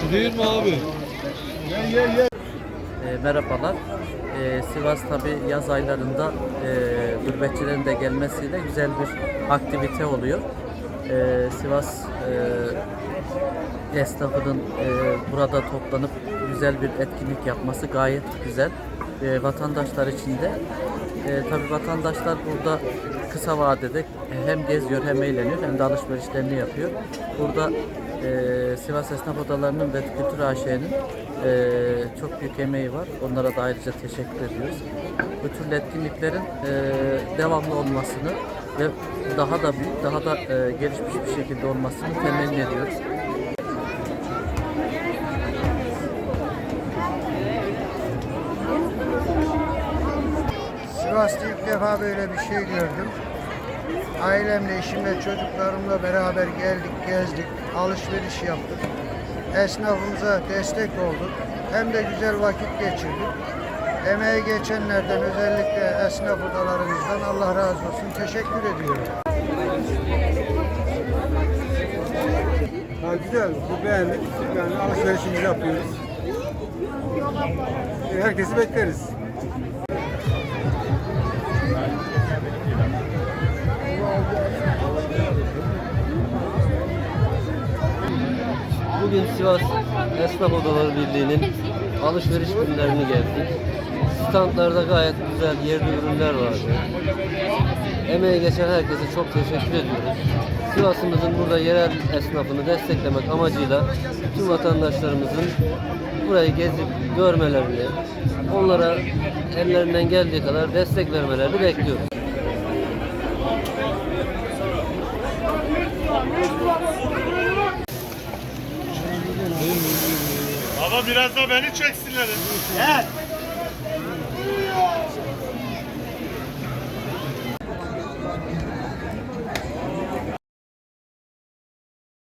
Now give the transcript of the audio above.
Şu değil mi abi? E, merhabalar. E, Sivas tabi yaz aylarında e, gurbetçilerin de gelmesiyle güzel bir aktivite oluyor. E, Sivas e, esnafının e, burada toplanıp güzel bir etkinlik yapması gayet güzel. E, vatandaşlar için de e, tabi vatandaşlar burada kısa vadede hem geziyor hem eğleniyor hem de alışverişlerini yapıyor. Burada e, Sivas Esnaf Odaları'nın ve Kültür AŞ'nin e, çok büyük emeği var. Onlara da ayrıca teşekkür ediyoruz. Bu türlü etkinliklerin e, devamlı olmasını ve daha da büyük, daha da e, gelişmiş bir şekilde olmasını temenni ediyoruz. Sivas'ta ilk defa böyle bir şey gördüm. Ailemle, eşimle, çocuklarımla beraber geldik, gezdik, alışveriş yaptık. Esnafımıza destek olduk. Hem de güzel vakit geçirdik. Emeği geçenlerden özellikle esnaf odalarımızdan Allah razı olsun. Teşekkür ediyorum. Ha, güzel, bu beğendik. Yani alışverişimizi yapıyoruz. Herkesi bekleriz. Bugün Sivas Esnaf Odaları Birliği'nin alışveriş günlerini geldik. Standlarda gayet güzel yerli ürünler vardı. Emeği geçen herkese çok teşekkür ediyoruz. Sivas'ımızın burada yerel esnafını desteklemek amacıyla tüm vatandaşlarımızın burayı gezip görmelerini, onlara ellerinden geldiği kadar destek vermelerini bekliyoruz. Baba biraz da beni çeksinler. Gel.